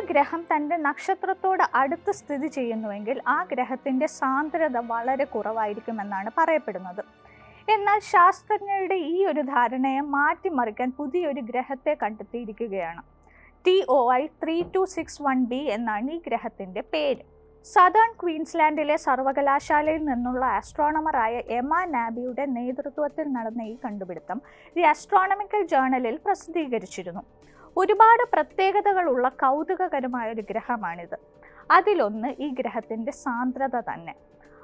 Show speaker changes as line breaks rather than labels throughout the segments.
ഗ്രഹം തന്റെ നക്ഷത്രത്തോട് അടുത്ത് സ്ഥിതി ചെയ്യുന്നുവെങ്കിൽ ആ ഗ്രഹത്തിന്റെ സാന്ദ്രത വളരെ കുറവായിരിക്കുമെന്നാണ് പറയപ്പെടുന്നത്. എന്നാൽ ശാസ്ത്രജ്ഞരുടെ ഈ ഒരു ധാരണയെ മാറ്റിമറിക്കാൻ പുതിയൊരു ഗ്രഹത്തെ കണ്ടെത്തിയിരിക്കുകയാണ്. T O I three two six one B എന്നാണ് ഈ ഗ്രഹത്തിന്റെ പേര്. സദേൺ ക്വീൻസ്ലാൻഡിലെ സർവകലാശാലയിൽ നിന്നുള്ള ആസ്ട്രോണമറായ എമ നാബിയുടെ നേതൃത്വത്തിൽ നടന്ന ഈ കണ്ടുപിടുത്തം ദി ആസ്ട്രോണമിക്കൽ ജേണലിൽ പ്രസിദ്ധീകരിച്ചിരുന്നു. ഒരുപാട് പ്രത്യേകതകളുള്ള കൗതുകകരമായ ഒരു ഗ്രഹമാണിത്. അതിലൊന്ന് ഈ ഗ്രഹത്തിന്റെ സാന്ദ്രത തന്നെ.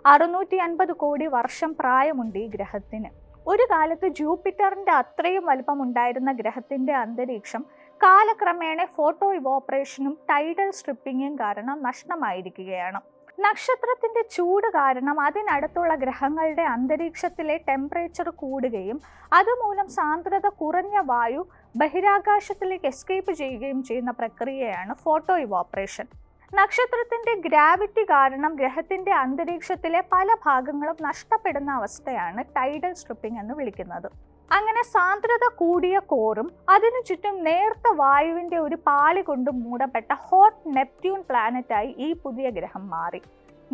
അറുന്നൂറ്റി അൻപത് കോടി വർഷം പ്രായമുണ്ട് ഈ ഗ്രഹത്തിന്. ഒരു കാലത്ത് ജൂപ്പിറ്ററിന്റെ അത്രയും വലുപ്പമുണ്ടായിരുന്ന ഗ്രഹത്തിന്റെ അന്തരീക്ഷം കാലക്രമേണ ഫോട്ടോ ഇവോപ്പറേഷനും ടൈഡൽ സ്ട്രിപ്പിങ്ങും കാരണം നഷ്ടമായിരിക്കുകയാണ്. നക്ഷത്രത്തിന്റെ ചൂട് കാരണം അതിനടുത്തുള്ള ഗ്രഹങ്ങളുടെ അന്തരീക്ഷത്തിലെ ടെമ്പറേച്ചർ കൂടുകയും അതുമൂലം സാന്ദ്രത കുറഞ്ഞ വായു ബഹിരാകാശത്തിലേക്ക് എസ്കേപ്പ് ചെയ്യുകയും ചെയ്യുന്ന പ്രക്രിയയാണ് ഫോട്ടോ ഇവോപ്പറേഷൻ. നക്ഷത്രത്തിന്റെ ഗ്രാവിറ്റി കാരണം ഗ്രഹത്തിന്റെ അന്തരീക്ഷത്തിലെ പല ഭാഗങ്ങളും നഷ്ടപ്പെടുന്ന അവസ്ഥയാണ് ടൈഡൽ സ്ട്രിപ്പിംഗ് എന്ന് വിളിക്കുന്നത്. അങ്ങനെ സാന്ദ്രത കൂടിയ കോറും അതിനു ചുറ്റും നേർത്ത വായുവിന്റെ ഒരു പാളി കൊണ്ട് മൂടപ്പെട്ട ഹോട്ട് നെപ്റ്റ്യൂൺ പ്ലാനറ്റായി ഈ പുതിയ ഗ്രഹം മാറി.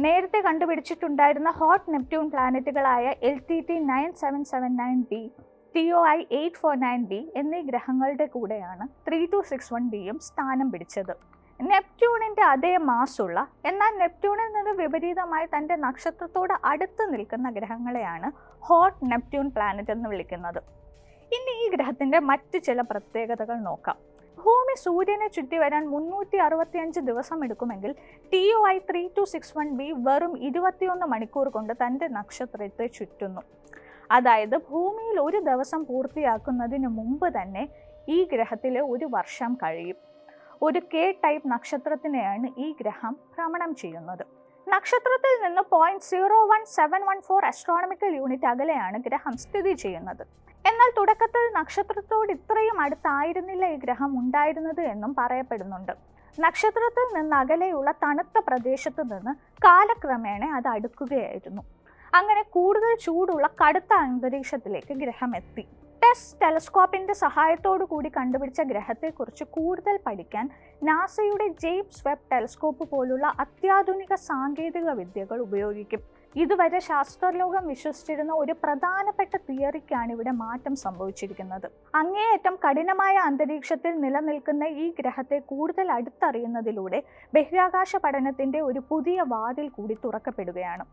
നേരത്തെ കണ്ടുപിടിച്ചിട്ടുണ്ടായിരുന്ന hot Neptune പ്ലാനറ്റുകളായ L T T nine seven seven nine B T O I eight four nine B എന്നീ ഗ്രഹങ്ങളുടെ കൂടെയാണ് ത്രീ ടു സിക്സ് വൺ ബിയും സ്ഥാനം പിടിച്ചത്. നെപ്റ്റ്യൂണിന്റെ അതേ മാസുള്ള എന്നാൽ നെപ്റ്റ്യൂണിൽ നിന്ന് വിപരീതമായി തന്റെ നക്ഷത്രത്തോട് അടുത്ത് നിൽക്കുന്ന ഗ്രഹങ്ങളെയാണ് ഹോട്ട് നെപ്റ്റ്യൂൺ പ്ലാനറ്റ് എന്ന് വിളിക്കുന്നത്. ഇനി ഈ ഗ്രഹത്തിന്റെ മറ്റ് ചില പ്രത്യേകതകൾ നോക്കാം. ഭൂമി സൂര്യനെ ചുറ്റി വരാൻ മുന്നൂറ്റി അറുപത്തിയഞ്ച് ദിവസം എടുക്കുമെങ്കിൽ T O I three two six one B വെറും ഇരുപത്തിയൊന്ന് മണിക്കൂർ കൊണ്ട് തന്റെ നക്ഷത്രത്തെ ചുറ്റുന്നു. അതായത് ഭൂമിയിൽ ഒരു ദിവസം പൂർത്തിയാക്കുന്നതിന് മുമ്പ് തന്നെ ഈ ഗ്രഹത്തിലെ ഒരു വർഷം കഴിയും. ഒരു കെ ടൈപ്പ് നക്ഷത്രത്തിനെയാണ് ഈ ഗ്രഹം ഭ്രമണം ചെയ്യുന്നത്. നക്ഷത്രത്തിൽ നിന്ന് point zero one seven one four astronomical unit അകലെയാണ് ഗ്രഹം സ്ഥിതി ചെയ്യുന്നത്. എന്നാൽ തുടക്കത്തിൽ നക്ഷത്രത്തോട് ഇത്രയും അടുത്തായിരുന്നില്ല ഈ ഗ്രഹം ഉണ്ടായിരുന്നത് എന്നും പറയപ്പെടുന്നുണ്ട്. നക്ഷത്രത്തിൽ നിന്ന് അകലെയുള്ള തണുത്ത പ്രദേശത്ത് നിന്ന് കാലക്രമേണ അത് അടുക്കുകയായിരുന്നു. അങ്ങനെ കൂടുതൽ ചൂടുള്ള കടുത്ത അന്തരീക്ഷത്തിലേക്ക് ഗ്രഹം എത്തി. ടെസ് ടെലസ്കോപ്പിന്റെ സഹായത്തോടു കൂടി കണ്ടുപിടിച്ച ഗ്രഹത്തെക്കുറിച്ച് കൂടുതൽ പഠിക്കാൻ നാസയുടെ ജെയിംസ് വെബ് ടെലസ്കോപ്പ് പോലുള്ള അത്യാധുനിക സാങ്കേതിക വിദ്യകൾ ഉപയോഗിക്കും. ഇതുവരെ ശാസ്ത്രലോകം വിശ്വസിച്ചിരുന്ന ഒരു പ്രധാനപ്പെട്ട തിയറിക്കാണ് ഇവിടെ മാറ്റം സംഭവിച്ചിരിക്കുന്നത്. അങ്ങേയറ്റം കഠിനമായ അന്തരീക്ഷത്തിൽ നിലനിൽക്കുന്ന ഈ ഗ്രഹത്തെ കൂടുതൽ അടുത്തറിയുന്നതിലൂടെ ബഹിരാകാശ പഠനത്തിന്റെ ഒരു പുതിയ വാതിൽ കൂടി തുറക്കപ്പെടുകയാണ്.